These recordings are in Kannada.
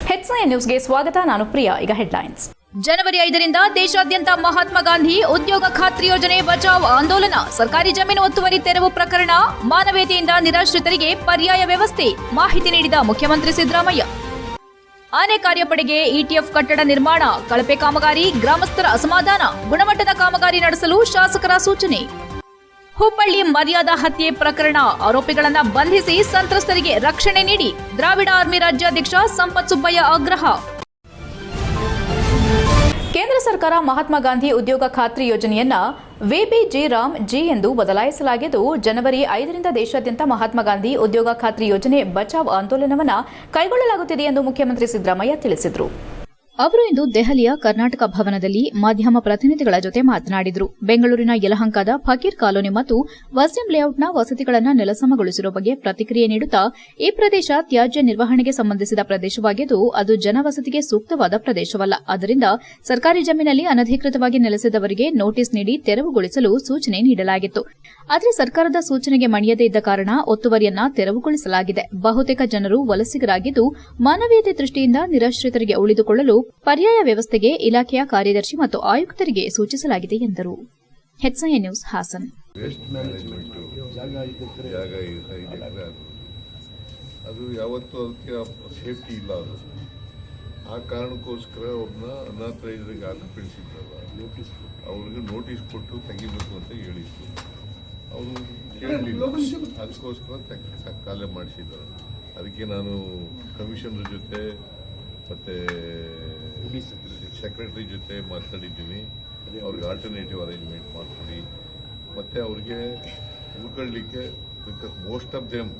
ಹೆಚ್ಐ ನ್ಯೂಸ್ಗೆ ಸ್ವಾಗತ, ನಾನು ಪ್ರಿಯಾ. ಈಗ ಹೆಡ್ಲೈನ್ಸ್ ಜನವರಿ ಐದರಿಂದ ದೇಶಾದ್ಯಂತ ಮಹಾತ್ಮ ಗಾಂಧಿ ಉದ್ಯೋಗ ಖಾತ್ರಿ ಯೋಜನೆ ಬಚಾವ್ ಆಂದೋಲನ. ಸರ್ಕಾರಿ ಜಮೀನು ಒತ್ತುವರಿ ತೆರವು ಪ್ರಕರಣ, ಮಾನವೀಯತೆಯಿಂದ ನಿರಾಶ್ರಿತರಿಗೆ ಪರ್ಯಾಯ ವ್ಯವಸ್ಥೆ, ಮಾಹಿತಿ ನೀಡಿದ ಮುಖ್ಯಮಂತ್ರಿ ಸಿದ್ದರಾಮಯ್ಯ. ಆನೆ ಕಾರ್ಯಪಡೆಗೆ ಇಟಿಎಫ್ ಕಟ್ಟಡ ನಿರ್ಮಾಣ, ಕಳಪೆ ಕಾಮಗಾರಿ, ಗ್ರಾಮಸ್ಥರ ಅಸಮಾಧಾನ, ಗುಣಮಟ್ಟದ ಕಾಮಗಾರಿ ನಡೆಸಲು ಶಾಸಕರ ಸೂಚನೆ. ಹುಬ್ಬಳ್ಳಿ ಮರ್ಯಾದಾ ಹತ್ಯೆ ಪ್ರಕರಣ ಆರೋಪಿಗಳನ್ನ ಬಂಧಿಸಿ ಸಂತ್ರಸ್ತರಿಗೆ ರಕ್ಷಣೆ ನೀಡಿ ದ್ರಾವಿಡ ಆರ್ಮಿ ರಾಜ್ಯಾಧ್ಯಕ್ಷ ಸಂಪತ್ ಸುಬ್ಬಯ್ಯ ಆಗ್ರಹ. ಕೇಂದ್ರ ಸರ್ಕಾರ ಮಹಾತ್ಮ ಗಾಂಧಿ ಉದ್ಯೋಗ ಖಾತ್ರಿ ಯೋಜನೆಯನ್ನ ವಿಬಿಜಿ ರಾಮ್ ಜಿ ಎಂದು ಬದಲಾಯಿಸಲಾಗಿದ್ದು, ಜನವರಿ ಐದರಿಂದ ದೇಶಾದ್ಯಂತ ಮಹಾತ್ಮ ಗಾಂಧಿ ಉದ್ಯೋಗ ಖಾತ್ರಿ ಯೋಜನೆ ಬಚಾವ್ ಆಂದೋಲನವನ್ನ ಕೈಗೊಳ್ಳಲಾಗುತ್ತಿದೆ ಎಂದು ಮುಖ್ಯಮಂತ್ರಿ ಸಿದ್ದರಾಮಯ್ಯ ತಿಳಿಸಿದರು. ಅವರು ಇಂದು ದೆಹಲಿಯ ಕರ್ನಾಟಕ ಭವನದಲ್ಲಿ ಮಾಧ್ಯಮ ಪ್ರತಿನಿಧಿಗಳ ಜೊತೆ ಮಾತನಾಡಿದರು. ಬೆಂಗಳೂರಿನ ಯಲಹಂಕದ ಫಕೀರ್ ಕಾಲೋನಿ ಮತ್ತು ವಸೀಂ ಲೇಔಟ್ನ ವಸತಿಗಳನ್ನು ನೆಲಸಮಗೊಳಿಸಿರುವ ಬಗ್ಗೆ ಪ್ರತಿಕ್ರಿಯೆ ನೀಡುತ್ತಾ, ಈ ಪ್ರದೇಶ ತ್ಯಾಜ್ಯ ನಿರ್ವಹಣೆಗೆ ಸಂಬಂಧಿಸಿದ ಪ್ರದೇಶವಾಗಿದ್ದು, ಅದು ಜನವಸತಿಗೆ ಸೂಕ್ತವಾದ ಪ್ರದೇಶವಲ್ಲ. ಆದ್ದರಿಂದ ಸರ್ಕಾರಿ ಜಮೀನಲ್ಲಿ ಅನಧಿಕೃತವಾಗಿ ನೆಲೆಸಿದವರಿಗೆ ನೋಟಿಸ್ ನೀಡಿ ತೆರವುಗೊಳಿಸಲು ಸೂಚನೆ ನೀಡಲಾಗಿತ್ತು. ಆದರೆ ಸರ್ಕಾರದ ಸೂಚನೆಗೆ ಮಣಿಯದೇ ಇದ್ದ ಕಾರಣ ಒತ್ತುವರಿಯನ್ನ ತೆರವುಗೊಳಿಸಲಾಗಿದೆ. ಬಹುತೇಕ ಜನರು ವಲಸಿಗರಾಗಿದ್ದು, ಮಾನವೀಯತೆ ದೃಷ್ಟಿಯಿಂದ ನಿರಾಶ್ರಿತರಿಗೆ ಉಳಿದುಕೊಳ್ಳಲು ಪರ್ಯಾಯ ವ್ಯವಸ್ಥೆಗೆ ಇಲಾಖೆಯ ಕಾರ್ಯದರ್ಶಿ ಮತ್ತು ಆಯುಕ್ತರಿಗೆ ಸೂಚಿಸಲಾಗಿದೆ ಎಂದರು. HI news Hassan. ಅದು ಅದು ಯಾವತ್ತೂ ಅದಕ್ಕೆ ಸೇಫ್ಟಿ ಇಲ್ಲ ಅದು. ಆ ಕಾರಣಕ್ಕೋಸ್ಕರ ಅವ್ರನ್ನ ಅನಾಥರೈಸರಿಗೆ ಅಡ್ಡಪಡಿಸಿದ್ರಲ್ಲ ನೋಟಿಸ್ ಅವ್ರಿಗೆ ನೋಟಿಸ್ ಕೊಟ್ಟು ತೆಗಿಬೇಕು ಅಂತ ಹೇಳಿದ್ರು. ಅವರು ಕೇಳಲಿಲ್ಲ. ಅದಕ್ಕೋಸ್ಕರ ತೆಗ್- ಕಾಲೇ ಮಾಡಿಸಿದ್ದಾರೆ ಅದಕ್ಕೆ ನಾನು ಕಮಿಷನರ್ ಜೊತೆ ಮತ್ತೆ ಸೆಕ್ರೆಟರಿ ಜೊತೆ ಮಾತಾಡಿದ್ದೀನಿ ಅವ್ರಿಗೆ ಆಲ್ಟರ್ನೇಟಿವ್ ಅರೇಂಜ್ಮೆಂಟ್ ಮಾಡ್ತೀನಿ ಮತ್ತೆ ಅವ್ರಿಗೆ ಉಳ್ಕೊಳ್ಳಿಕ್ಕೆ ಬಿಕಾಸ್ ಮೋಸ್ಟ್ ಆಫ್ ದೇಮ್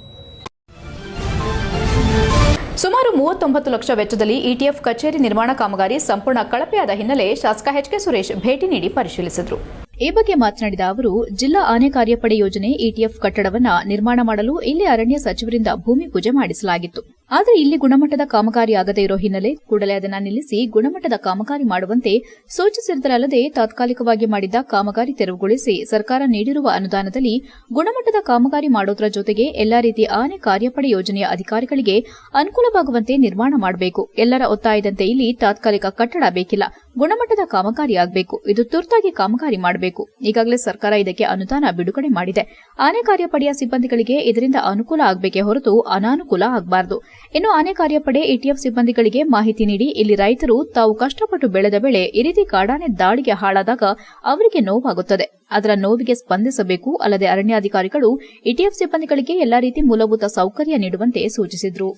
ಸುಮಾರು ಮೂವತ್ತೊಂಬತ್ತು ಲಕ್ಷ ವೆಚ್ಚದಲ್ಲಿ ಇಟಿಎಫ್ ಕಚೇರಿ ನಿರ್ಮಾಣ ಕಾಮಗಾರಿ ಸಂಪೂರ್ಣ ಕಳಪೆಯಾದ ಹಿನ್ನೆಲೆ ಶಾಸಕ ಎಚ್ ಕೆ ಸುರೇಶ್ ಭೇಟಿ ನೀಡಿ ಪರಿಶೀಲಿಸಿದರು. ಈ ಬಗ್ಗೆ ಮಾತನಾಡಿದ ಅವರು ಜಿಲ್ಲಾ ಆನೆ ಕಾರ್ಯಪಡೆ ಯೋಜನೆ ಇಟಿಎಫ್ ಕಟ್ಟಡವನ್ನ ನಿರ್ಮಾಣ ಮಾಡಲು ಇಲ್ಲಿ ಅರಣ್ಯ ಸಚಿವರಿಂದ ಭೂಮಿ ಪೂಜೆ ಮಾಡಿಸಲಾಗಿತ್ತು. ಆದರೆ ಇಲ್ಲಿ ಗುಣಮಟ್ಟದ ಕಾಮಗಾರಿ ಆಗದೇ ಇರೋ ಹಿನ್ನೆಲೆ ಕೂಡಲೇ ಅದನ್ನು ನಿಲ್ಲಿಸಿ ಗುಣಮಟ್ಟದ ಕಾಮಗಾರಿ ಮಾಡುವಂತೆ ಸೂಚಿಸಿದ್ದರಲ್ಲದೆ ತಾತ್ಕಾಲಿಕವಾಗಿ ಮಾಡಿದ್ದ ಕಾಮಗಾರಿ ತೆರವುಗೊಳಿಸಿ ಸರ್ಕಾರ ನೀಡಿರುವ ಅನುದಾನದಲ್ಲಿ ಗುಣಮಟ್ಟದ ಕಾಮಗಾರಿ ಮಾಡೋದ್ರ ಜೊತೆಗೆ ಎಲ್ಲಾ ರೀತಿಯ ಆನೆ ಕಾರ್ಯಪಡೆ ಯೋಜನೆಯ ಅಧಿಕಾರಿಗಳಿಗೆ ಅನುಕೂಲವಾಗುವಂತೆ ನಿರ್ಮಾಣ ಮಾಡಬೇಕು. ಎಲ್ಲರ ಒತ್ತಾಯದಂತೆ ಇಲ್ಲಿ ತಾತ್ಕಾಲಿಕ ಕಟ್ಟಡ ಬೇಕಿಲ್ಲ. ಗುಣಮಟ್ಟದ ಕಾಮಗಾರಿ ಆಗಬೇಕು. ಇದು ತುರ್ತಾಗಿ ಕಾಮಗಾರಿ ಮಾಡಬೇಕು. ಈಗಾಗಲೇ ಸರ್ಕಾರ ಇದಕ್ಕೆ ಅನುದಾನ ಬಿಡುಗಡೆ ಮಾಡಿದೆ. ಆನೆ ಕಾರ್ಯಪಡೆಯ ಸಿಬ್ಬಂದಿಗಳಿಗೆ ಇದರಿಂದ ಅನುಕೂಲ ಆಗಬೇಕೇ ಹೊರತು ಅನಾನುಕೂಲ ಆಗಬಾರದು. ಇನ್ನು ಆನೆ ಕಾರ್ಯಪಡೆ ಎಟಿಎಫ್ ಸಿಬ್ಬಂದಿಗಳಿಗೆ ಮಾಹಿತಿ ನೀಡಿ ಇಲ್ಲಿ ರೈತರು ತಾವು ಕಷ್ಟಪಟ್ಟು ಬೆಳೆದ ಬೆಳೆ ಈ ರೀತಿ ಕಾಡಾನೆ ದಾಳಿಗೆ ಹಾಳಾದಾಗ ಅವರಿಗೆ ನೋವಾಗುತ್ತದೆ. ಅದರ ನೋವಿಗೆ ಸ್ಪಂದಿಸಬೇಕು. ಅಲ್ಲದೆ ಅರಣ್ಯಾಧಿಕಾರಿಗಳು ಇಟಿಎಫ್ ಸಿಬ್ಬಂದಿಗಳಿಗೆ ಎಲ್ಲಾ ರೀತಿ ಮೂಲಭೂತ ಸೌಕರ್ಯ ನೀಡುವಂತೆ ಸೂಚಿಸಿದರು.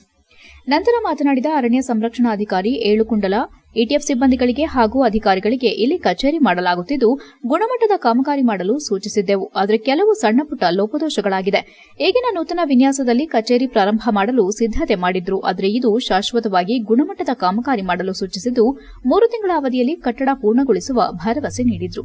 ನಂತರ ಮಾತನಾಡಿದ ಅರಣ್ಯ ಸಂರಕ್ಷಣಾಧಿಕಾರಿ ಏಳುಕುಂಡಲ ಇಟಿಎಫ್ ಸಿಬ್ಬಂದಿಗಳಿಗೆ ಹಾಗೂ ಅಧಿಕಾರಿಗಳಿಗೆ ಇಲ್ಲಿ ಕಚೇರಿ ಮಾಡಲಾಗುತ್ತಿದ್ದು, ಗುಣಮಟ್ಟದ ಕಾಮಗಾರಿ ಮಾಡಲು ಸೂಚಿಸಿದ್ದೆವು. ಆದರೆ ಕೆಲವು ಸಣ್ಣಪುಟ್ಟ ಲೋಪದೋಷಗಳಾಗಿದೆ. ಈಗಿನ ನೂತನ ವಿನ್ಯಾಸದಲ್ಲಿ ಕಚೇರಿ ಪ್ರಾರಂಭ ಮಾಡಲು ಸಿದ್ದತೆ ಮಾಡಿದ್ರು. ಆದರೆ ಇದು ಶಾಶ್ವತವಾಗಿ ಗುಣಮಟ್ಟದ ಕಾಮಗಾರಿ ಮಾಡಲು ಸೂಚಿಸಿದ್ದು, ಮೂರು ತಿಂಗಳ ಅವಧಿಯಲ್ಲಿ ಕಟ್ಟಡ ಪೂರ್ಣಗೊಳಿಸುವ ಭರವಸೆ ನೀಡಿದ್ರು.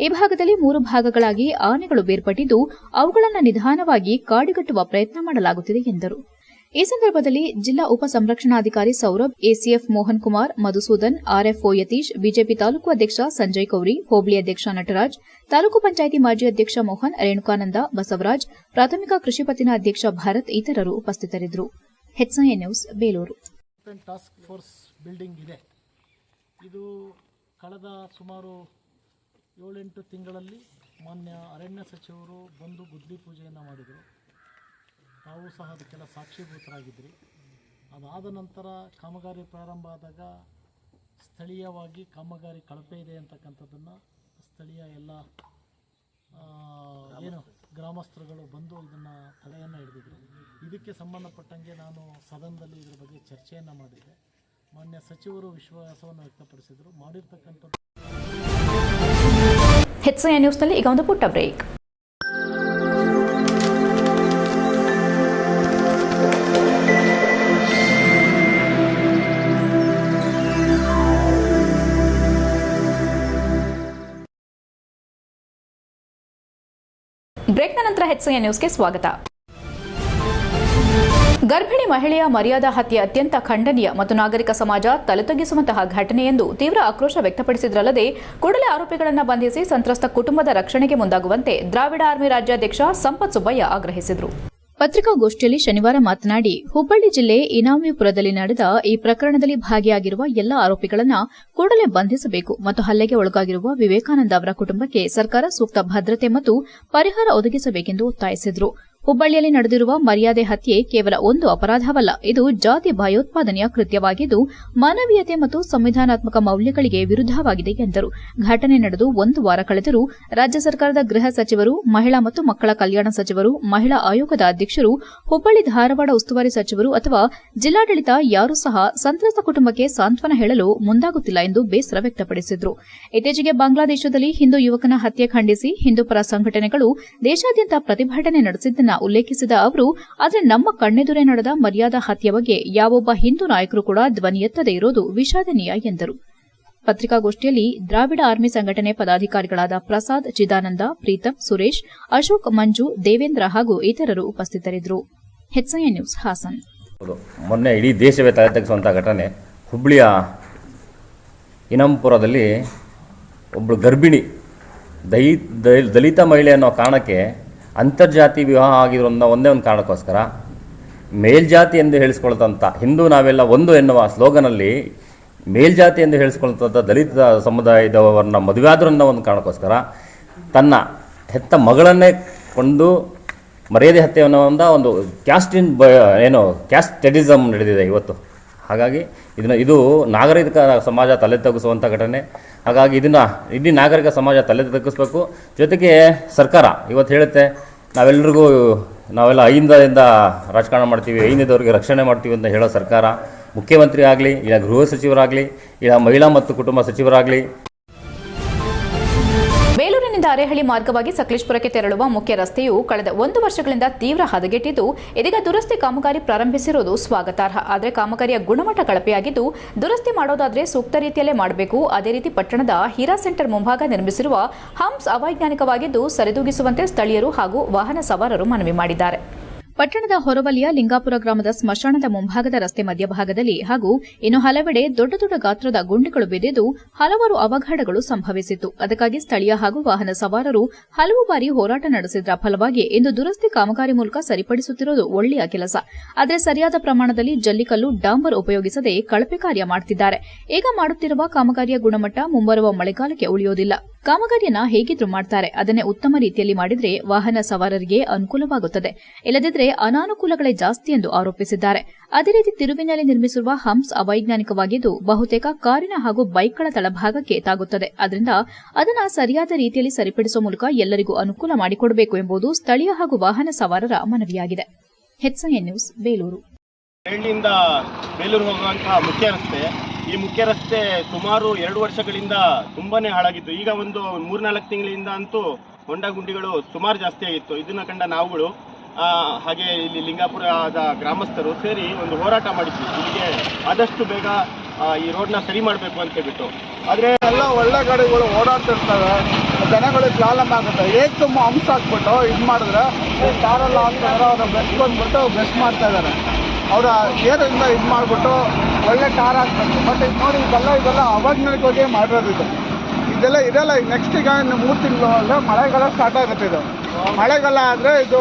ಈ ಭಾಗದಲ್ಲಿ ಮೂರು ಭಾಗಗಳಾಗಿ ಆನೆಗಳು ಬೇರ್ಪಟ್ಟಿದ್ದು, ಅವುಗಳನ್ನು ನಿಧಾನವಾಗಿ ಕಾಡಿಗಟ್ಟುವ ಪ್ರಯತ್ನ ಮಾಡಲಾಗುತ್ತಿದೆ ಎಂದರು. ಈ ಸಂದರ್ಭದಲ್ಲಿ ಜಿಲ್ಲಾ ಉಪ ಸಂರಕ್ಷಣಾಧಿಕಾರಿ Saurabh, ACF Mohan Kumar, Madhusudan, RFO Yatish, BJP taluk ಅಧ್ಯಕ್ಷ ಸಂಜಯ್ ಕೌರಿ ಹೋಬಳಿ ಅಧ್ಯಕ್ಷ ನಟರಾಜ್, ತಾಲೂಕು ಪಂಚಾಯಿತಿ ಮಾಜಿ ಅಧ್ಯಕ್ಷ ಮೋಹನ್, ರೇಣುಕಾನಂದ, ಬಸವರಾಜ್, ಪ್ರಾಥಮಿಕ ಕೃಷಿ ಪತ್ತಿನ ಅಧ್ಯಕ್ಷ ಭಾರತ್ ಇತರರು ಉಪಸ್ಥಿತರಿದ್ದರು. News, Belur. Task force building ಇದೆ. ಇದು ಕಳೆದ ಸುಮಾರು ಏಳೆಂಟು ತಿಂಗಳಲ್ಲಿ ಮಾನ್ಯ ಅರಣ್ಯ ಸಚಿವರು ಬಂದು ಗುದ್ದಿ ಪೂಜೆಯನ್ನು ಮಾಡಿದರು. ತಾವು ಸಹ ಅದಕ್ಕೆಲ್ಲ ಸಾಕ್ಷೀಭೂತರಾಗಿದ್ದಿರಿ ಅದಾದ ನಂತರ ಕಾಮಗಾರಿ ಪ್ರಾರಂಭ ಆದಾಗ ಸ್ಥಳೀಯವಾಗಿ ಕಾಮಗಾರಿ ಕಳಪೆ ಇದೆ ಅಂತಕ್ಕಂಥದ್ದನ್ನು ಸ್ಥಳೀಯ ಎಲ್ಲ ಏನು ಗ್ರಾಮಸ್ಥರುಗಳು ಬಂದು ಇದನ್ನು ತಡೆಯನ್ನು ಹಿಡಿದಿದ್ರು. ಇದಕ್ಕೆ ಸಂಬಂಧಪಟ್ಟಂಗೆ ನಾನು ಸದನದಲ್ಲಿ ಇದರ ಬಗ್ಗೆ ಚರ್ಚೆಯನ್ನು ಮಾಡಿದ್ದೆ ಮಾನ್ಯ ಸಚಿವರು ವಿಶ್ವಾಸವನ್ನು ವ್ಯಕ್ತಪಡಿಸಿದರು. ಮಾಡಿರ್ತಕ್ಕಂಥ ಹೆಚ್ಐ ನ್ಯೂಸ್ನಲ್ಲಿ ಈಗ ಒಂದು ಪುಟ್ಟ ಬ್ರೇಕ್. ಬ್ರೇಕ್ನ ನಂತರ ಹೆಚ್ಚಿನ ನ್ಯೂಸ್ಗೆ ಸ್ವಾಗತ. ಗರ್ಭಿಣಿ ಮಹಿಳೆಯ ಮರ್ಯಾದಾ ಹತ್ಯೆ ಅತ್ಯಂತ ಖಂಡನೀಯ ಮತ್ತು ನಾಗರಿಕ ಸಮಾಜ ತಲೆತಗ್ಗಿಸುವಂತಹ ಘಟನೆ ಎಂದು ತೀವ್ರ ಆಕ್ರೋಶ ವ್ಯಕ್ತಪಡಿಸಿದ್ರಲ್ಲದೆ, ಕೂಡಲೇ ಆರೋಪಿಗಳನ್ನು ಬಂಧಿಸಿ ಸಂತ್ರಸ್ತ ಕುಟುಂಬದ ರಕ್ಷಣೆಗೆ ಮುಂದಾಗುವಂತೆ ದ್ರಾವಿಡ ಆರ್ಮಿ ರಾಜ್ಯಾಧ್ಯಕ್ಷ ಸಂಪತ್ ಸುಬ್ಬಯ್ಯ ಆಗ್ರಹಿಸಿದರು. ಪತ್ರಿಕಾಗೋಷ್ಠಿಯಲ್ಲಿ ಶನಿವಾರ ಮಾತನಾಡಿ, ಹುಬ್ಬಳ್ಳಿ ಜಿಲ್ಲೆ ಇನಾಮಿಪುರದಲ್ಲಿ ನಡೆದ ಈ ಪ್ರಕರಣದಲ್ಲಿ ಭಾಗಿಯಾಗಿರುವ ಎಲ್ಲ ಆರೋಪಿಗಳನ್ನು ಕೂಡಲೇ ಬಂಧಿಸಬೇಕು ಮತ್ತು ಹಲ್ಲೆಗೆ ಒಳಗಾಗಿರುವ ವಿವೇಕಾನಂದ ಅವರ ಕುಟುಂಬಕ್ಕೆ ಸರ್ಕಾರ ಸೂಕ್ತ ಭದ್ರತೆ ಮತ್ತು ಪರಿಹಾರ ಒದಗಿಸಬೇಕೆಂದು ಒತ್ತಾಯಿಸಿದರು. ಹುಬ್ಬಳ್ಳಿಯಲ್ಲಿ ನಡೆದಿರುವ ಮರ್ಯಾದೆ ಹತ್ಯೆ ಕೇವಲ ಒಂದು ಅಪರಾಧವಲ್ಲ, ಇದು ಜಾತಿ ಭಯೋತ್ಪಾದನೆಯ ಕೃತ್ಯವಾಗಿದ್ದು, ಮಾನವೀಯತೆ ಮತ್ತು ಸಂವಿಧಾನಾತ್ಮಕ ಮೌಲ್ಯಗಳಿಗೆ ವಿರುದ್ದವಾಗಿದೆ ಎಂದರು. ಘಟನೆ ನಡೆದು ಒಂದು ವಾರ ಕಳೆದರೂ ರಾಜ್ಯ ಸರ್ಕಾರದ ಗೃಹ ಸಚಿವರು, ಮಹಿಳಾ ಮತ್ತು ಮಕ್ಕಳ ಕಲ್ಯಾಣ ಸಚಿವರು, ಮಹಿಳಾ ಆಯೋಗದ ಅಧ್ಯಕ್ಷರು, ಹುಬ್ಬಳ್ಳಿ ಧಾರವಾಡ ಉಸ್ತುವಾರಿ ಸಚಿವರು ಅಥವಾ ಜಿಲ್ಲಾಡಳಿತ ಯಾರೂ ಸಹ ಸಂತ್ರಸ್ತ ಕುಟುಂಬಕ್ಕೆ ಸಾಂತ್ವನ ಹೇಳಲು ಮುಂದಾಗುತ್ತಿಲ್ಲ ಎಂದು ಬೇಸರ ವ್ಯಕ್ತಪಡಿಸಿದರು. ಇತ್ತೀಚೆಗೆ ಬಾಂಗ್ಲಾದೇಶದಲ್ಲಿ ಹಿಂದೂ ಯುವಕನ ಹತ್ಯೆ ಖಂಡಿಸಿ ಹಿಂದೂಪರ ಸಂಘಟನೆಗಳು ದೇಶಾದ್ಯಂತ ಪ್ರತಿಭಟನೆ ನಡೆಸಿದ್ದನ್ನ ಉಲ್ಲೇಖಿಸಿದ ಅವರು, ಆದರೆ ನಮ್ಮ ಕಣ್ಣೆದುರೇ ನಡೆದ ಮರ್ಯಾದಾ ಹತ್ಯೆ ಬಗ್ಗೆ ಯಾವೊಬ್ಬ ಹಿಂದೂ ನಾಯಕರು ಕೂಡ ಧ್ವನಿ ಎತ್ತದೇ ಇರೋದು ವಿಷಾದನೀಯ ಎಂದರು. ಪತ್ರಿಕಾಗೋಷ್ಠಿಯಲ್ಲಿ ದ್ರಾವಿಡ ಆರ್ಮಿ ಸಂಘಟನೆ ಪದಾಧಿಕಾರಿಗಳಾದ ಪ್ರಸಾದ್, ಚಿದಾನಂದ ಪ್ರೀತಮ್ ಸುರೇಶ್, ಅಶೋಕ್, ಮಂಜು, ದೇವೇಂದ್ರ ಹಾಗೂ ಇತರರು ಉಪಸ್ಥಿತರಿದ್ದರು. ನ್ಯೂಸ್, ಹಾಸನ್. ಮೊನ್ನೆ ಇಡೀ ದೇಶವೇ ತಲೆ ತಗ್ಗಿಸುವಂಥ ಘಟನೆ. ಹುಬ್ಬಳ್ಳಿಯ ಇನಂಪುರದಲ್ಲಿ ಒಬ್ಬಳು ಗರ್ಭಿಣಿ ದೈ- ದಲಿತ ಮಹಿಳೆ ಅನ್ನೋ ಕಾರಣಕ್ಕೆ ಅಂತರ್ಜಾತಿ ವಿವಾಹ ಆಗಿರೋ ಒಂದೇ ಒಂದು ಕಾರಣಕ್ಕೋಸ್ಕರ ಮೇಲ್ಜಾತಿ ಎಂದು ಹೇಳಿಸ್ಕೊಳ್ತಂಥ ಹಿಂದೂ ನಾವೆಲ್ಲ ಒಂದು ಎನ್ನುವ ಸ್ಲೋಗನಲ್ಲಿ ಮೇಲ್ಜಾತಿ ಎಂದು ಹೇಳಿಸ್ಕೊಳ್ತಂಥ ದಲಿತ ಸಮುದಾಯದವರನ್ನ ಮದುವೆ ಒಂದು ಕಾರಣಕ್ಕೋಸ್ಕರ ತನ್ನ ಹೆತ್ತ ಮಗಳನ್ನೇ ಕೊಂಡು ಮರ್ಯಾದೆ ಹತ್ಯೆ ಅನ್ನೋ ಒಂದು ಒಂದು ಕ್ಯಾಸ್ಟ್ ಇನ್ ಬ ಏನು ಕ್ಯಾಸ್ಟ್ ಟೆರಿಸಮ್ ನಡೆದಿದೆ ಇವತ್ತು. ಹಾಗಾಗಿ ಇದನ್ನು ಇದು ನಾಗರಿಕ ಸಮಾಜ ತಲೆ ತಗ್ಗಿಸುವಂಥ ಘಟನೆ. ಹಾಗಾಗಿ ಇದನ್ನು ಇಡೀ ನಾಗರಿಕ ಸಮಾಜ ತಲೆ ತಗ್ಗಿಸ್ಬೇಕು. ಜೊತೆಗೆ ಸರ್ಕಾರ ಇವತ್ತು ಹೇಳುತ್ತೆ ನಾವೆಲ್ಲರಿಗೂ ನಾವೆಲ್ಲ ಐಂದದಿಂದ ರಾಜಕಾರಣ ಮಾಡ್ತೀವಿ, ಐಂದದವರಿಗೆ ರಕ್ಷಣೆ ಮಾಡ್ತೀವಿ ಅಂತ ಹೇಳೋ ಸರ್ಕಾರ, ಮುಖ್ಯಮಂತ್ರಿ ಆಗಲಿ, ಇಲ್ಲ ಗೃಹ ಸಚಿವರಾಗಲಿ, ಇಲ್ಲ ಮಹಿಳಾ ಮತ್ತು ಕುಟುಂಬ ಸಚಿವರಾಗಲಿ ಬೇಲೂರಿನಿಂದ ಅರೆಹಳ್ಳಿ ಮಾರ್ಗವಾಗಿ ಸಕಲೇಶ್ಪುರಕ್ಕೆ ತೆರಳುವ ಮುಖ್ಯ ರಸ್ತೆಯು ಕಳೆದ ಒಂದು ವರ್ಷಗಳಿಂದ ತೀವ್ರ ಹದಗೆಟ್ಟಿದ್ದು, ಇದೀಗ ದುರಸ್ತಿ ಕಾಮಗಾರಿ ಪ್ರಾರಂಭಿಸಿರುವುದು ಸ್ವಾಗತಾರ್ಹ. ಆದರೆ ಕಾಮಗಾರಿಯ ಗುಣಮಟ್ಟ ಕಳಪೆಯಾಗಿದ್ದು, ದುರಸ್ತಿ ಮಾಡೋದಾದರೆ ಸೂಕ್ತ ರೀತಿಯಲ್ಲೇ ಮಾಡಬೇಕು. ಅದೇ ರೀತಿ ಪಟ್ಟಣದ ಹೀರಾ ಸೆಂಟರ್ ಮುಂಭಾಗ ನಿರ್ಮಿಸಿರುವ ಹಂಪ್ಸ್ ಅವೈಜ್ಞಾನಿಕವಾಗಿದ್ದು, ಸರಿದೂಗಿಸುವಂತೆ ಸ್ಥಳೀಯರು ಹಾಗೂ ವಾಹನ ಸವಾರರು ಮನವಿ ಮಾಡಿದ್ದಾರೆ. ಪಟ್ಟಣದ ಹೊರವಲಿಯ ಲಿಂಗಾಪುರ ಗ್ರಾಮದ ಸ್ಮಶಾನದ ಮುಂಭಾಗದ ರಸ್ತೆ ಮಧ್ಯಭಾಗದಲ್ಲಿ ಹಾಗೂ ಇನ್ನು ಹಲವೆಡೆ ದೊಡ್ಡ ದೊಡ್ಡ ಗಾತ್ರದ ಗುಂಡಿಗಳು ಬಿದ್ದಿದ್ದು ಹಲವಾರು ಅವಘಡಗಳು ಸಂಭವಿಸಿತ್ತು. ಅದಕ್ಕಾಗಿ ಸ್ಥಳೀಯ ಹಾಗೂ ವಾಹನ ಸವಾರರು ಹಲವು ಬಾರಿ ಹೋರಾಟ ನಡೆಸಿದ್ರ ಫಲವಾಗಿ ಇಂದು ದುರಸ್ತಿ ಕಾಮಗಾರಿ ಮೂಲಕ ಸರಿಪಡಿಸುತ್ತಿರುವುದು ಒಳ್ಳೆಯ ಕೆಲಸ. ಆದರೆ ಸರಿಯಾದ ಪ್ರಮಾಣದಲ್ಲಿ ಜಲ್ಲಿಕಲ್ಲು, ಡಾಂಬರ್ ಉಪಯೋಗಿಸದೆ ಕಳಪೆ ಕಾರ್ಯ ಮಾಡುತ್ತಿದ್ದಾರೆ ಈಗ ಮಾಡುತ್ತಿರುವ ಕಾಮಗಾರಿಯ ಗುಣಮಟ್ಟ ಮುಂಬರುವ ಮಳೆಗಾಲಕ್ಕೆ ಉಳಿಯೋದಿಲ್ಲ. ಕಾಮಗಾರಿಯನ್ನ ಹೇಗಿದ್ರು ಮಾಡ್ತಾರೆ, ಅದನ್ನೇ ಉತ್ತಮ ರೀತಿಯಲ್ಲಿ ಮಾಡಿದ್ರೆ ವಾಹನ ಸವಾರರಿಗೆ ಅನುಕೂಲವಾಗುತ್ತದೆ. ಇಲ್ಲದಿದ್ರೆ ಅನಾನುಕೂಲಗಳೇ ಜಾಸ್ತಿ ಎಂದು ಆರೋಪಿಸಿದ್ದಾರೆ. ಅದೇ ರೀತಿ ತಿರುವಿನಲ್ಲಿ ನಿರ್ಮಿಸಿರುವ ಹಂಸ್ ಅವೈಜ್ಞಾನಿಕವಾಗಿದ್ದು, ಬಹುತೇಕ ಕಾರಿನ ಹಾಗೂ ಬೈಕ್ಗಳ ತಳಭಾಗಕ್ಕೆ ತಾಗುತ್ತದೆ. ಅದರಿಂದ ಅದನ್ನು ಸರಿಯಾದ ರೀತಿಯಲ್ಲಿ ಸರಿಪಡಿಸುವ ಮೂಲಕ ಎಲ್ಲರಿಗೂ ಅನುಕೂಲ ಮಾಡಿಕೊಡಬೇಕು ಎಂಬುದು ಸ್ಥಳೀಯ ಹಾಗೂ ವಾಹನ ಸವಾರರ ಮನವಿಯಾಗಿದೆ. ನ್ಯೂಸ್, ಬೇಲೂರು. ಹಳ್ಳಿಯಿಂದ ಬೇಲೂರು ಹೋಗುವಂತಹ ಮುಖ್ಯ ರಸ್ತೆ. ಈ ಮುಖ್ಯ ರಸ್ತೆ ಸುಮಾರು ಎರಡು ವರ್ಷಗಳಿಂದ ತುಂಬಾನೇ ಹಾಳಾಗಿತ್ತು. ಈಗ ಒಂದು ಮೂರ್ನಾಲ್ಕು ತಿಂಗಳಿಂದ ಅಂತೂ ಹೊಂಡ ಗುಂಡಿಗಳು ಸುಮಾರು ಜಾಸ್ತಿ ಆಗಿತ್ತು. ಇದನ್ನ ಕಂಡ ನಾವುಗಳು ಹಾಗೆ ಇಲ್ಲಿ ಲಿಂಗಾಪುರದ ಗ್ರಾಮಸ್ಥರು ಸೇರಿ ಒಂದು ಹೋರಾಟ ಮಾಡಿದ್ವಿ. ಇಲ್ಲಿಗೆ ಆದಷ್ಟು ಬೇಗ ಈ ರೋಡ್ನ ಸರಿ ಮಾಡಬೇಕು ಅಂತ ಹೇಳ್ಬಿಟ್ಟು. ಆದರೆ ಎಲ್ಲ ಒಳ್ಳೆ ಗಾಡಿಗಳು ಓಡಾಡ್ತಿರ್ತವೆ ಜನಗಳಿಗೆ ಪ್ರಾಬ್ಲಮ್ ಆಗುತ್ತೆ. ಏಕೆ ಹಂಸ ಹಾಕ್ಬಿಟ್ಟು ಇದು ಮಾಡಿದ್ರೆ ಕಾರಲ್ಲ ಅಂತಂದ್ರೆ ಅವ್ರ ಬೆಸ್ಟ್ ಬಂದ್ಬಿಟ್ಟು ಬೆಸ್ಟ್ ಮಾಡ್ತಾ ಇದ್ದಾರೆ ಅವರ ಏರಿಂದ ಇದು ಮಾಡಿಬಿಟ್ಟು ಒಳ್ಳೆ ಕಾರ್ ಹಾಕ್ಬೇಕು ಬಟ್ ಇದು ನೋಡಿ ಇದೆಲ್ಲ ಇದೆಲ್ಲ ಅವೈಜ್ಞಾನಿಕವಾಗಿ ಮಾಡಿರೋದು ಇದು. ಇದೆಲ್ಲ ಇದೆಲ್ಲ ನೆಕ್ಸ್ಟ್ ಈಗ ಇನ್ನು ಮೂರು ತಿಂಗಳು ಅಂದರೆ ಮಳೆಗಾಲ ಸ್ಟಾರ್ಟ್ ಆಗುತ್ತೆ ಇದು. ಮಳೆಗಾಲ ಆದರೆ ಇದು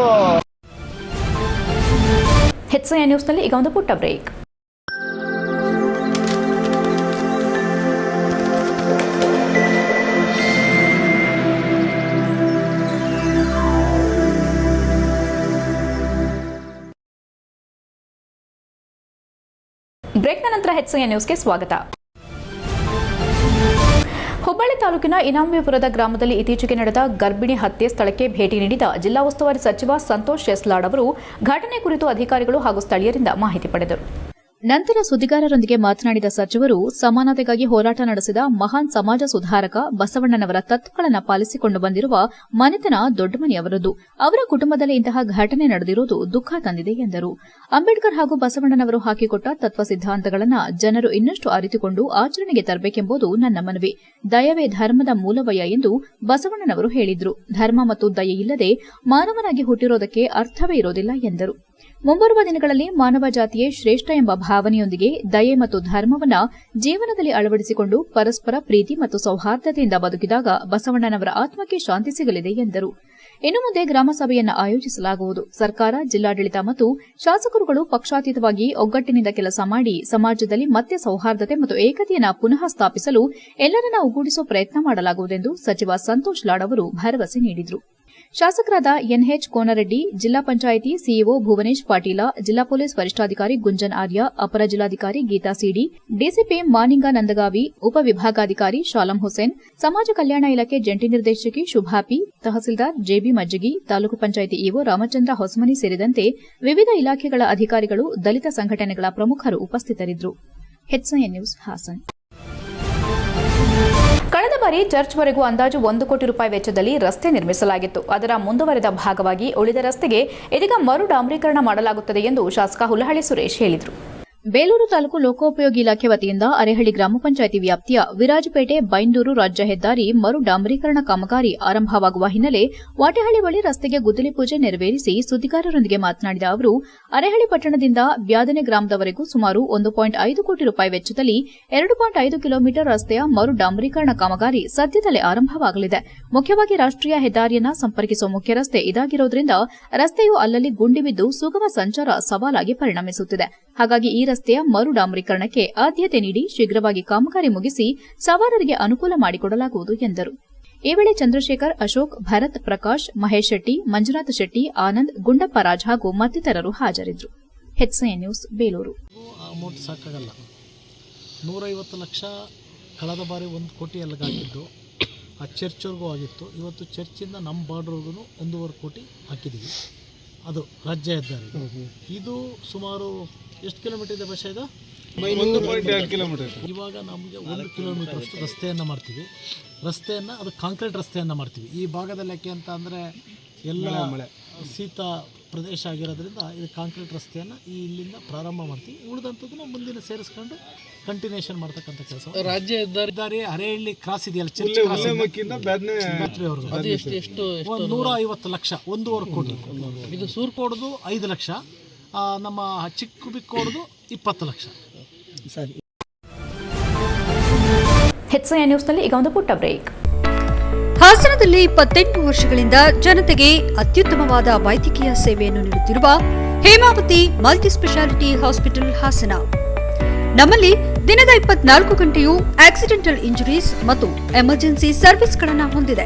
ಹೆಚ್ಐ ನ್ಯೂಸ್ನಲ್ಲಿ ಈಗ ಒಂದು ಪುಟ್ಟ ಬ್ರೇಕ್. ಬ್ರೇಕ್ನ ನಂತರ ಹೆಚ್ಚಿನ ನ್ಯೂಸ್ಗೆ ಸ್ವಾಗತ. ಹುಬ್ಬಳ್ಳಿ ತಾಲೂಕಿನ ಇನಾಂಬಿಪುರದ ಗ್ರಾಮದಲ್ಲಿ ಇತ್ತೀಚೆಗೆ ನಡೆದ ಗರ್ಭಿಣಿ ಹತ್ಯೆ ಸ್ಥಳಕ್ಕೆ ಭೇಟಿ ನೀಡಿದ ಜಿಲ್ಲಾ ಉಸ್ತುವಾರಿ ಸಚಿವ ಸಂತೋಷ್ ಶೆಸ್ಲಾಡ್ ಅವರು ಘಟನೆ ಕುರಿತು ಅಧಿಕಾರಿಗಳು ಹಾಗೂ ಸ್ಥಳೀಯರಿಂದ ಮಾಹಿತಿ ಪಡೆದರು. ನಂತರ ಸುದ್ದಿಗಾರರೊಂದಿಗೆ ಮಾತನಾಡಿದ ಸಚಿವರು, ಸಮಾನತೆಗಾಗಿ ಹೋರಾಟ ನಡೆಸಿದ ಮಹಾನ್ ಸಮಾಜ ಸುಧಾರಕ ಬಸವಣ್ಣನವರ ತತ್ವಗಳನ್ನು ಪಾಲಿಸಿಕೊಂಡು ಬಂದಿರುವ ಮನೆತನ ದೊಡ್ಡಮನೆಯವರದ್ದು ಅವರ ಕುಟುಂಬದಲ್ಲಿ ಇಂತಹ ಘಟನೆ ನಡೆದಿರುವುದು ದುಃಖ ತಂದಿದೆ ಎಂದರು. ಅಂಬೇಡ್ಕರ್ ಹಾಗೂ ಬಸವಣ್ಣನವರು ಹಾಕಿಕೊಟ್ಟ ತತ್ವ ಸಿದ್ದಾಂತಗಳನ್ನು ಜನರು ಇನ್ನಷ್ಟು ಅರಿತುಕೊಂಡು ಆಚರಣೆಗೆ ತರಬೇಕೆಂಬುದು ನನ್ನ ಮನವಿ. ದಯವೇ ಧರ್ಮದ ಮೂಲವಯ ಎಂದು ಬಸವಣ್ಣನವರು ಹೇಳಿದರು. ಧರ್ಮ ಮತ್ತು ದಯೆ ಇಲ್ಲದೆ ಮಾನವನಾಗಿ ಹುಟ್ಟಿರೋದಕ್ಕೆ ಅರ್ಥವೇ ಇರೋದಿಲ್ಲ ಎಂದರು. ಮುಂಬರುವ ದಿನಗಳಲ್ಲಿ ಮಾನವ ಜಾತಿಯೇ ಶ್ರೇಷ್ಠ ಎಂಬ ಭಾವನೆಯೊಂದಿಗೆ ದಯೆ ಮತ್ತು ಧರ್ಮವನ್ನ ಜೀವನದಲ್ಲಿ ಅಳವಡಿಸಿಕೊಂಡು ಪರಸ್ಪರ ಪ್ರೀತಿ ಮತ್ತು ಸೌಹಾರ್ದತೆಯಿಂದ ಬದುಕಿದಾಗ ಬಸವಣ್ಣನವರ ಆತ್ಮಕ್ಕೆ ಶಾಂತಿ ಸಿಗಲಿದೆ ಎಂದರು. ಇನ್ನು ಮುಂದೆ ಗ್ರಾಮ ಸಭೆಯನ್ನ ಆಯೋಜಿಸಲಾಗುವುದು. ಸರ್ಕಾರ, ಜಿಲ್ಲಾಡಳಿತ ಮತ್ತು ಶಾಸಕರುಗಳು ಪಕ್ಷಾತೀತವಾಗಿ ಒಗ್ಗಟ್ಟಿನಿಂದ ಕೆಲಸ ಮಾಡಿ ಸಮಾಜದಲ್ಲಿ ಮತ್ತೆ ಸೌಹಾರ್ದತೆ ಮತ್ತು ಏಕತೆಯನ್ನು ಪುನಃ ಸ್ಥಾಪಿಸಲು ಎಲ್ಲರನ್ನ ಒಗ್ಗೂಡಿಸುವ ಪ್ರಯತ್ನ ಮಾಡಲಾಗುವುದೆಂದು ಸಚಿವ ಸಂತೋಷ್ ಲಾಡ್ ಅವರು ಭರವಸೆ ನೀಡಿದರು. ಶಾಸಕರಾದ ಎನ್ಎಚ್ ಕೋನರೆಡ್ಡಿ, ಜಿಲ್ಲಾ ಪಂಚಾಯಿತಿ ಸಿಇಒ ಭುವನೇಶ್ ಪಾಟೀಲ, ಜಿಲ್ಲಾ ಪೊಲೀಸ್ ವರಿಷ್ಠಾಧಿಕಾರಿ ಗುಂಜನ್ ಆರ್ಯ, ಅಪರ ಜಿಲ್ಲಾಧಿಕಾರಿ ಗೀತಾ ಸಿಡಿ, ಡಿಸಿಪಿ ಮಾನಿಂಗ ನಂದಗಾವಿ ಉಪವಿಭಾಗಾಧಿಕಾರಿ ಶಾಲಂ ಹುಸೇನ್, ಸಮಾಜ ಕಲ್ಯಾಣ ಇಲಾಖೆ ಜಂಟಿ ನಿರ್ದೇಶಕಿ ಶುಭಾಪಿ ತಹಸೀಲ್ದಾರ್ ಜೆಬಿ ಮಜ್ಜಗಿ, ತಾಲೂಕು ಪಂಚಾಯಿತಿ ಇಒ ರಾಮಚಂದ್ರ ಹೊಸಮನಿ ಸೇರಿದಂತೆ ವಿವಿಧ ಇಲಾಖೆಗಳ ಅಧಿಕಾರಿಗಳು ದಲಿತ ಸಂಘಟನೆಗಳ ಪ್ರಮುಖರು ಉಪಸ್ಥಿತರಿದ್ದರು. HIN news Hassan. ಕಳೆದ ಬಾರಿ ಚರ್ಚ್ವರೆಗೂ ಅಂದಾಜು ಒಂದು ಕೋಟಿ ರೂಪಾಯಿ ವೆಚ್ಚದಲ್ಲಿ ರಸ್ತೆ ನಿರ್ಮಿಸಲಾಗಿತ್ತು. ಅದರ ಮುಂದುವರೆದ ಭಾಗವಾಗಿ ಉಳಿದ ರಸ್ತೆಗೆ ಇದೀಗ ಮರು ಡಾಂಬರೀಕರಣ ಮಾಡಲಾಗುತ್ತದೆ ಎಂದು ಶಾಸಕ ಹುಲಹಳ್ಳಿ ಸುರೇಶ್ ಹೇಳಿದರು. ಬೇಲೂರು ತಾಲೂಕು ಲೋಕೋಪಯೋಗಿ ಇಲಾಖೆ ವತಿಯಿಂದ ಅರೆಹಳ್ಳಿ ಗ್ರಾಮ ಪಂಚಾಯಿತಿ ವ್ಯಾಪ್ತಿಯ ವಿರಾಜಪೇಟೆ ಬೈಂದೂರು ರಾಜ್ಯ ಹೆದ್ದಾರಿ ಮರು ಡಾಂಬರೀಕರಣ ಕಾಮಗಾರಿ ಆರಂಭವಾಗುವ ಹಿನ್ನೆಲೆ ವಾಟೆಹಳ್ಳಿ ಬಳಿ ರಸ್ತೆಗೆ ಗುದ್ದಲಿ ಪೂಜೆ ನೆರವೇರಿಸಿ ಸುದ್ದಿಗಾರರೊಂದಿಗೆ ಮಾತನಾಡಿದ ಅವರು, ಅರೆಹಳ್ಳಿ ಪಟ್ಟಣದಿಂದ ಬ್ಯಾದನೆ ಗ್ರಾಮದವರೆಗೂ ಸುಮಾರು ಒಂದು ಪಾಯಿಂಟ್ ಐದು ಕೋಟಿ ರೂಪಾಯಿ ವೆಚ್ಚದಲ್ಲಿ ಎರಡು ಪಾಯಿಂಟ್ ಐದು ಕಿಲೋಮೀಟರ್ ರಸ್ತೆಯ ಮರು ಡಾಂಬರೀಕರಣ ಕಾಮಗಾರಿ ಸದ್ಯದಲ್ಲೇ ಆರಂಭವಾಗಲಿದೆ. ಮುಖ್ಯವಾಗಿ ರಾಷ್ಟೀಯ ಹೆದ್ದಾರಿಯನ್ನ ಸಂಪರ್ಕಿಸುವ ಮುಖ್ಯ ರಸ್ತೆ ಇದಾಗಿರೋದ್ರಿಂದ ರಸ್ತೆಯು ಅಲ್ಲಲ್ಲಿ ಗುಂಡಿ ಬಿದ್ದು ಸುಗಮ ಸಂಚಾರ ಸವಾಲಾಗಿ ಪರಿಣಮಿಸುತ್ತಿದೆ. ಹಾಗಾಗಿ ಈ ರಸ್ತೆಯ ಮರು ಡಾಂಬರೀಕರಣಕ್ಕೆ ಆದ್ಯತೆ ನೀಡಿ ಶೀಘ್ರವಾಗಿ ಕಾಮಗಾರಿ ಮುಗಿಸಿ ಸವಾರರಿಗೆ ಅನುಕೂಲ ಮಾಡಿಕೊಡಲಾಗುವುದು ಎಂದರು. ಈ ವೇಳೆ ಚಂದ್ರಶೇಖರ್ ಅಶೋಕ್ ಭರತ್ ಪ್ರಕಾಶ್ ಮಹೇಶ್ ಶೆಟ್ಟಿ ಮಂಜುನಾಥ ಶೆಟ್ಟಿ ಆನಂದ್ ಗುಂಡಪ್ಪ ರಾಜ್ ಹಾಗೂ ಮತ್ತಿತರರು ಹಾಜರಿದ್ದರು. ನ್ಯೂಸ್ ಬೇಲೂರು. ಅಮೌಂಟ್ ಸಾಕಾಗಲ್ಲ. ನೂರೈವತ್ತು ಲಕ್ಷ ಕಳೆದ ಬಾರಿ ಒಂದು ಕೋಟಿ ಅಲ್ಲಿಗೆ ಹಾಕಿದ್ದು ಆ ಚರ್ಚ್ವರೆಗೂ ಆಗಿತ್ತು. ಇವತ್ತು ಚರ್ಚಿಂದ ನಮ್ಮ ಬಾರ್ಡ್ರ್ವರೆಗೂ ಒಂದೂವರೆ ಕೋಟಿ ಹಾಕಿದ್ದೀವಿ ಅದು ರಾಜ್ಯ ಹೆದ್ದಾರಿ ಇದು ಸುಮಾರು ಎಷ್ಟು ಕಿಲೋಮೀಟರ್ ಇದೆ ಬಸ್ ಇದು? ಒಂದು ಪಾಯಿಂಟ್ ಎರಡು ಕಿಲೋಮೀಟರ್ ಇವಾಗ ನಮಗೆ ಒಂದು ಕಿಲೋಮೀಟರ್ ಅಷ್ಟು ರಸ್ತೆಯನ್ನು ಮಾಡ್ತೀವಿ. ರಸ್ತೆಯನ್ನು ಅದು ಕಾಂಕ್ರೀಟ್ ರಸ್ತೆಯನ್ನು ಮಾಡ್ತೀವಿ. ಈ ಭಾಗದಲ್ಲಿ ಯಾಕೆ ಅಂತ ಅಂದರೆ ಎಲ್ಲ ಮಳೆ ಶೀತ ಪ್ರದೇಶ ಆಗಿರೋದ್ರಿಂದ ಇದು ಕಾಂಕ್ರೀಟ್ ರಸ್ತೆಯನ್ನು ಈ ಇಲ್ಲಿಂದ ಪ್ರಾರಂಭ ಮಾಡ್ತೀವಿ. ಉಳಿದಂಥದ್ದನ್ನು ಮುಂದಿನ ಸೇರಿಸ್ಕೊಂಡು ಕಂಟಿನ್ಯೂಷನ್ ಮಾಡ್ತಕ್ಕಂಥ ಕೆಲಸ. ರಾಜ್ಯ ಹೆದ್ದಾರಿ ಹರೇಹಳ್ಳಿ ಕ್ರಾಸ್ ಇದೆಯಲ್ಲ ಚರ್ಚ್ ಅದು ಎಷ್ಟು ಎಷ್ಟು ಒಂದು ನೂರ ಐವತ್ತು ಲಕ್ಷ ಒಂದೂವರೆ ಕೋಟಿ. ಇದು ಸೂರ್ಕೋಡ್ದು ಐದು ಲಕ್ಷ. ನಮ್ಮ ಚಿಕ್ಕ ಬಿಕ್ಕೋಡ್ದು ಇಪ್ಪತ್ತು ಲಕ್ಷ. ಹೆಚ್ಐಎನ್ ನ್ಯೂಸ್ನಲ್ಲಿ ಈಗ ಒಂದು ಪುಟ್ಟ ಬ್ರೇಕ್ ಹಾಸನದಲ್ಲಿ ಇಪ್ಪತ್ತೆಂಟು ವರ್ಷಗಳಿಂದ ಜನತೆಗೆ ಅತ್ಯುತ್ತಮವಾದ ವೈದ್ಯಕೀಯ ಸೇವೆಯನ್ನು ನೀಡುತ್ತಿರುವ Hemavathi multi speciality hospital Hassan. ನಮ್ಮಲ್ಲಿ ದಿನದ ಇಪ್ಪತ್ನಾಲ್ಕು ಗಂಟೆಯೂ ಆಕ್ಸಿಡೆಂಟಲ್ ಇಂಜುರೀಸ್ ಮತ್ತು ಎಮರ್ಜೆನ್ಸಿ ಸರ್ವಿಸ್ಗಳನ್ನು ಹೊಂದಿದೆ.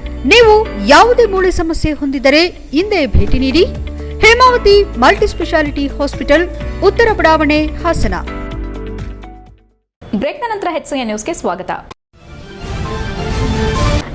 ನೀವು ಯಾವುದೇ ಮೂಳೆ ಸಮಸ್ಯೆ ಹೊಂದಿದರೆ ಹಿಂದೆ ಭೇಟಿ ನೀಡಿ. ಹೇಮಾವತಿ ಮಲ್ಟಿ ಸ್ಪೆಷಾಲಿಟಿ ಹಾಸ್ಪಿಟಲ್, ಉತ್ತರ ಬಡಾವಣೆ, ಹಾಸನ. ಬ್ರೇಕ್ನ ನಂತರ ಹೆಚ್ಚಿನ ನ್ಯೂಸ್ಗೆ ಸ್ವಾಗತ.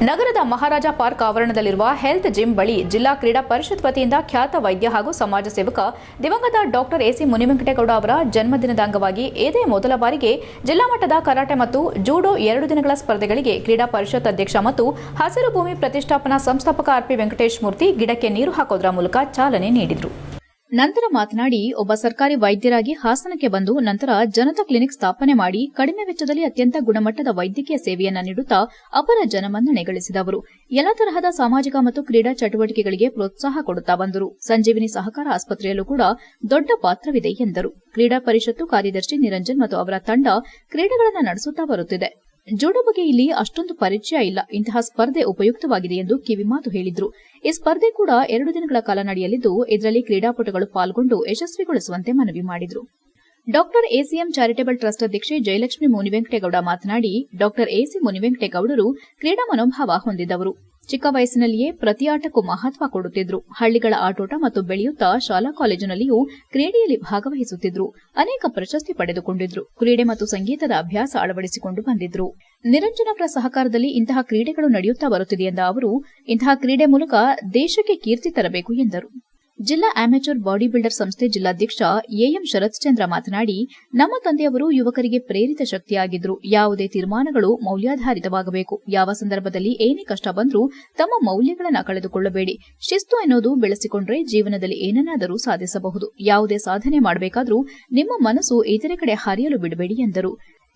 ನಗರದ ಮಹಾರಾಜ ಪಾರ್ಕ್ ಆವರಣದಲ್ಲಿರುವ ಹೆಲ್ತ್ ಜಿಮ್ ಬಳಿ ಜಿಲ್ಲಾ ಕ್ರೀಡಾ ಪರಿಷತ್ ವತಿಯಿಂದ ಖ್ಯಾತ ವೈದ್ಯ ಹಾಗೂ ಸಮಾಜ ಸೇವಕ ದಿವಂಗತ ಡಾಕ್ಟರ್ ಎಸಿ ಮುನಿವೆಂಕಟೇಗೌಡ ಅವರ ಜನ್ಮದಿನದ ಅಂಗವಾಗಿ ಇದೇ ಮೊದಲ ಬಾರಿಗೆ ಜಿಲ್ಲಾ ಮಟ್ಟದ ಕರಾಟೆ ಮತ್ತು ಜೂಡೋ ಎರಡು ದಿನಗಳ ಸ್ಪರ್ಧೆಗಳಿಗೆ ಕ್ರೀಡಾ ಪರಿಷತ್ ಅಧ್ಯಕ್ಷ ಮತ್ತು ಹಸಿರು ಭೂಮಿ ಪ್ರತಿಷ್ಠಾಪನಾ ಸಂಸ್ಥಾಪಕ ಆರ್ಪಿ ವೆಂಕಟೇಶ್ ಮೂರ್ತಿ ಗಿಡಕ್ಕೆ ನೀರು ಹಾಕೋದರ ಮೂಲಕ ಚಾಲನೆ ನೀಡಿದರು. ನಂತರ ಮಾತನಾಡಿ, ಒಬ್ಬ ಸರ್ಕಾರಿ ವೈದ್ಯರಾಗಿ ಹಾಸನಕ್ಕೆ ಬಂದು ನಂತರ ಜನತಾ ಕ್ಲಿನಿಕ್ ಸ್ಥಾಪನೆ ಮಾಡಿ ಕಡಿಮೆ ವೆಚ್ಚದಲ್ಲಿ ಅತ್ಯಂತ ಗುಣಮಟ್ಟದ ವೈದ್ಯಕೀಯ ಸೇವೆಯನ್ನು ನೀಡುತ್ತಾ ಅಪರ ಜನಮನ್ನಣೆ ಗಳಿಸಿದವರು ಎಲ್ಲ ತರಹದ ಸಾಮಾಜಿಕ ಮತ್ತು ಕ್ರೀಡಾ ಚಟುವಟಿಕೆಗಳಿಗೆ ಪ್ರೋತ್ಸಾಹ ಕೊಡುತ್ತಾ ಬಂದರು. ಸಂಜೀವಿನಿ ಸಹಕಾರ ಆಸ್ಪತ್ರೆಯಲ್ಲೂ ಕೂಡ ದೊಡ್ಡ ಪಾತ್ರವಿದೆ ಎಂದರು. ಕ್ರೀಡಾ ಪರಿಷತ್ತು ಕಾರ್ಯದರ್ಶಿ ನಿರಂಜನ್ ಮತ್ತು ಅವರ ತಂಡ ಕ್ರೀಡೆಗಳನ್ನು ನಡೆಸುತ್ತಾ ಬರುತ್ತಿದೆ. ಜೂಡೋ ಇಲ್ಲಿ ಅಷ್ಟೊಂದು ಪರಿಚಯ ಇಲ್ಲ. ಇಂತಹ ಸ್ಪರ್ಧೆ ಉಪಯುಕ್ತವಾಗಿದೆ ಎಂದು ಕಿವಿಮಾತು ಹೇಳಿದ್ರು. ಈ ಸ್ಪರ್ಧೆ ಕೂಡ ಎರಡು ದಿನಗಳ ಕಾಲ ನಡೆಯಲಿದ್ದು, ಇದರಲ್ಲಿ ಕ್ರೀಡಾಪಟುಗಳು ಪಾಲ್ಗೊಂಡು ಯಶಸ್ವಿಗೊಳಿಸುವಂತೆ ಮನವಿ ಮಾಡಿದರು. ಡಾಕ್ಟರ್ ಎಸಿಎಂ ಚಾರಿಟೇಬಲ್ ಟ್ರಸ್ಟ್ ಅಧ್ಯಕ್ಷೆ ಜಯಲಕ್ಷ್ಮಿ ಮುನಿವೆಂಕಟೇಗೌಡ ಮಾತನಾಡಿ, ಡಾಕ್ಟರ್ ಎಸಿ ಮುನಿವೆಂಕಟೇಗೌಡರು ಕ್ರೀಡಾ ಮನೋಭಾವ ಹೊಂದಿದ್ದವರು ಚಿಕ್ಕ ವಯಸ್ಸಿನಲ್ಲಿಯೇ ಪ್ರತಿ ಆಟಕ್ಕೂ ಮಹತ್ವ ಕೊಡುತ್ತಿದ್ರು. ಹಳ್ಳಿಗಳ ಆಟೋಟ ಮತ್ತು ಬೆಳೆಯುತ್ತಾ ಶಾಲಾ ಕಾಲೇಜಿನಲ್ಲಿಯೂ ಕ್ರೀಡೆಯಲ್ಲಿ ಭಾಗವಹಿಸುತ್ತಿದ್ರು. ಅನೇಕ ಪ್ರಶಸ್ತಿ ಪಡೆದುಕೊಂಡಿದ್ರು. ಕ್ರೀಡೆ ಮತ್ತು ಸಂಗೀತದ ಅಭ್ಯಾಸ ಅಳವಡಿಸಿಕೊಂಡು ಬಂದಿದ್ರು. ನಿರಂಜನವರ ಸಹಕಾರದಲ್ಲಿ ಇಂತಹ ಕ್ರೀಡೆಗಳು ನಡೆಯುತ್ತಾ ಬರುತ್ತಿದೆ ಎಂದ ಅವರು, ಇಂತಹ ಕ್ರೀಡೆ ಮೂಲಕ ದೇಶಕ್ಕೆ ಕೀರ್ತಿ ತರಬೇಕು ಎಂದರು. ಜಿಲ್ಲಾ ಅಮೆಚೂರ್ ಬಾಡಿ ಬಿಲ್ಡರ್ ಸಂಸ್ಥೆ ಜಿಲ್ಲಾಧ್ಯಕ್ಷ ಎಎಂ ಶರತ್ಚಂದ್ರ ಮಾತನಾಡಿ, ನಮ್ಮ ತಂದೆಯವರು ಯುವಕರಿಗೆ ಪ್ರೇರಿತ ಶಕ್ತಿಯಾಗಿದ್ರು. ಯಾವುದೇ ತೀರ್ಮಾನಗಳು ಮೌಲ್ಯಾಧಾರಿತವಾಗಬೇಕು. ಯಾವ ಸಂದರ್ಭದಲ್ಲಿ ಏನೇ ಕಷ್ಟ ಬಂದರೂ ತಮ್ಮ ಮೌಲ್ಯಗಳನ್ನು ಕಳೆದುಕೊಳ್ಳಬೇಡಿ. ಶಿಸ್ತು ಎನ್ನುವುದು ಬೆಳೆಸಿಕೊಂಡ್ರೆ ಜೀವನದಲ್ಲಿ ಏನನ್ನಾದರೂ ಸಾಧಿಸಬಹುದು. ಯಾವುದೇ ಸಾಧನೆ ಮಾಡಬೇಕಾದರೂ ನಿಮ್ಮ ಮನಸ್ಸು ಇತರೆ ಕಡೆ ಹರಿಯಲು ಬಿಡಬೇಡಿ ಎಂದರು.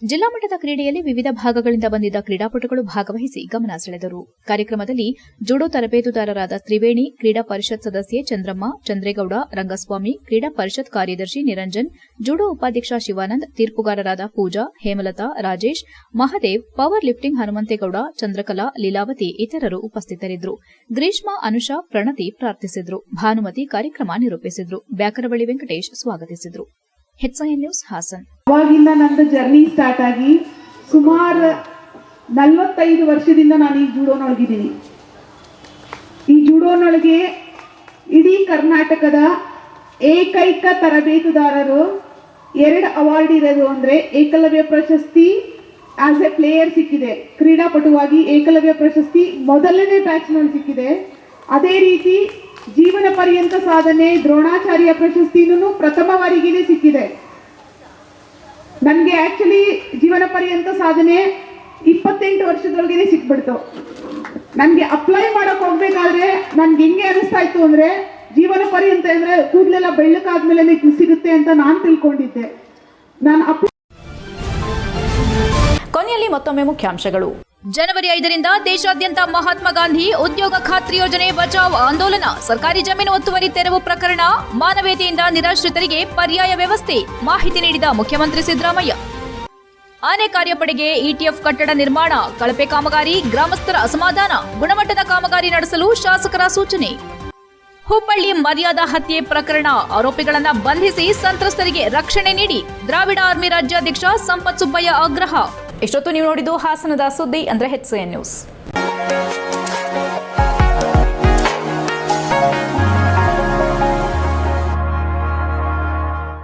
ಜಿಲ್ಲಾ ಮಟ್ಟದ ಕ್ರೀಡೆಯಲ್ಲಿ ವಿವಿಧ ಭಾಗಗಳಿಂದ ಬಂದಿದ್ದ ಕ್ರೀಡಾಪಟುಗಳು ಭಾಗವಹಿಸಿ ಗಮನ ಸೆಳೆದರು. ಕಾರ್ಯಕ್ರಮದಲ್ಲಿ ಜುಡೋ ತರಬೇತುದಾರರಾದ ತ್ರಿವೇಣಿ, ಕ್ರೀಡಾ ಪರಿಷತ್ ಸದಸ್ಯೆ ಚಂದ್ರಮ್ಮ, ಚಂದ್ರೇಗೌಡ, ರಂಗಸ್ವಾಮಿ, ಕ್ರೀಡಾ ಪರಿಷತ್ ಕಾರ್ಯದರ್ಶಿ ನಿರಂಜನ್, ಜುಡೋ ಉಪಾಧ್ಯಕ್ಷ ಶಿವಾನಂದ್, ತೀರ್ಪುಗಾರರಾದ ಪೂಜಾ, ಹೇಮಲತಾ, ರಾಜೇಶ್, ಮಹದೇವ್, ಪವರ್ ಲಿಫ್ಟಿಂಗ್ ಹನುಮಂತೇಗೌಡ, ಚಂದ್ರಕಲಾ, ಲೀಲಾವತಿ ಇತರರು ಉಪಸ್ಥಿತರಿದ್ದರು. ಗ್ರೀಷ್ಮಾ, ಅನುಷಾ, ಪ್ರಣತಿ ಪ್ರಾರ್ಥಿಸಿದ್ರು. ಭಾನುಮತಿ ಕಾರ್ಯಕ್ರಮ ನಿರೂಪಿಸಿದ್ರು. ಬ್ಯಾಕರಬಳಿ ವೆಂಕಟೇಶ್ ಸ್ವಾಗತಿಸಿದ್ರು. ಹೆಚ್ಐಎನ್ ನ್ಯೂಸ್ ಹಾಸನ್ ಅವಾಗಿಂದ ನಂದು ಜರ್ನಿ ಸ್ಟಾರ್ಟ್ ಆಗಿ ಸುಮಾರು ನಲವತ್ತೈದು ವರ್ಷದಿಂದ ನಾನು ಈ ಜೂಡೋನೊಳಗಿದ್ದೀನಿ. ಈ ಜೂಡೋನೊಳಗೆ ಇಡೀ ಕರ್ನಾಟಕದ ಏಕೈಕ ತರಬೇತುದಾರರು ಎರಡು ಅವಾರ್ಡ್ ಇರೋದು ಅಂದರೆ ಏಕಲವ್ಯ ಪ್ರಶಸ್ತಿ ಆಸ್ ಎ ಪ್ಲೇಯರ್ ಸಿಕ್ಕಿದೆ. ಕ್ರೀಡಾಪಟುವಾಗಿ ಏಕಲವ್ಯ ಪ್ರಶಸ್ತಿ ಮೊದಲನೇ ಬ್ಯಾಚ್ನಲ್ಲಿ ಸಿಕ್ಕಿದೆ. ಅದೇ ರೀತಿ ಪರ್ಯಂತ ಸಾಧನೆ, ದ್ರೋಣಾಚಾರ್ಯ ಪ್ರಶಸ್ತಿನೂ ಪ್ರಥಮ ಬಾರಿಗೇನೆ ಸಿಕ್ಕಿದೆ. ನನಗೆ ಆಕ್ಚುಲಿ ಜೀವನ ಪರ್ಯಂತ ಸಾಧನೆ ಇಪ್ಪತ್ತೆಂಟು ವರ್ಷದೊಳಗೇನೆ ಸಿಕ್ಬಿಡ್ತು. ನನಗೆ ಅಪ್ಲೈ ಮಾಡಕ್ ಹೋಗ್ಬೇಕಾದ್ರೆ ನನ್ಗೆ ಹೆಂಗೆ ಅನಿಸ್ತಾ ಇತ್ತು ಅಂದ್ರೆ ಜೀವನ ಪರ್ಯಂತ ಅಂದ್ರೆ ಕೂದಲೆಲ್ಲ ಬೆಳ್ಳಕ್ಕಾದ್ಮೇಲೆ ಸಿಗುತ್ತೆ ಅಂತ ನಾನು ತಿಳ್ಕೊಂಡಿದ್ದೆ. ನಾನು ಅಪ್ಲೈ ಕೊನೆಯಲ್ಲಿ ಮತ್ತೊಮ್ಮೆ ಮುಖ್ಯಾಂಶಗಳು. ಜನವರಿ ಐದರಿಂದ ದೇಶಾದ್ಯಂತ ಮಹಾತ್ಮ ಗಾಂಧಿ ಉದ್ಯೋಗ ಖಾತ್ರಿ ಯೋಜನೆ ಬಚಾವ್ ಆಂದೋಲನ, ಸರ್ಕಾರಿ ಜಮೀನು ಒತ್ತುವರಿ ತೆರವು ಪ್ರಕರಣ, ಮಾನವೀಯತೆಯಿಂದ ನಿರಾಶ್ರಿತರಿಗೆ ಪರ್ಯಾಯ ವ್ಯವಸ್ಥೆ, ಮಾಹಿತಿ ನೀಡಿದ ಮುಖ್ಯಮಂತ್ರಿ ಸಿದ್ದರಾಮಯ್ಯ. ಆನೆ ಕಾರ್ಯಪಡೆಗೆ ಇಟಿಎಫ್ ಕಟ್ಟಡ ನಿರ್ಮಾಣ, ಕಳಪೆ ಕಾಮಗಾರಿ, ಗ್ರಾಮಸ್ಥರ ಅಸಮಾಧಾನ, ಗುಣಮಟ್ಟದ ಕಾಮಗಾರಿ ನಡೆಸಲು ಶಾಸಕರ ಸೂಚನೆ. ಹುಬ್ಬಳ್ಳಿ ಮರ್ಯಾದಾ ಹತ್ಯೆ ಪ್ರಕರಣ, ಆರೋಪಿಗಳನ್ನು ಬಂಧಿಸಿ ಸಂತ್ರಸ್ತರಿಗೆ ರಕ್ಷಣೆ ನೀಡಿ, ದ್ರಾವಿಡ ಆರ್ಮಿ ರಾಜ್ಯಾಧ್ಯಕ್ಷ ಸಂಪತ್ ಸುಬ್ಬಯ್ಯ ಆಗ್ರಹ. ಇಷ್ಟೊತ್ತು ನೀವು ನೋಡಿದ್ದು ಹಾಸನದ ಸುದ್ದಿ ಅಂದ್ರೆ ಹೆಚ್ ನ್ಯೂಸ್.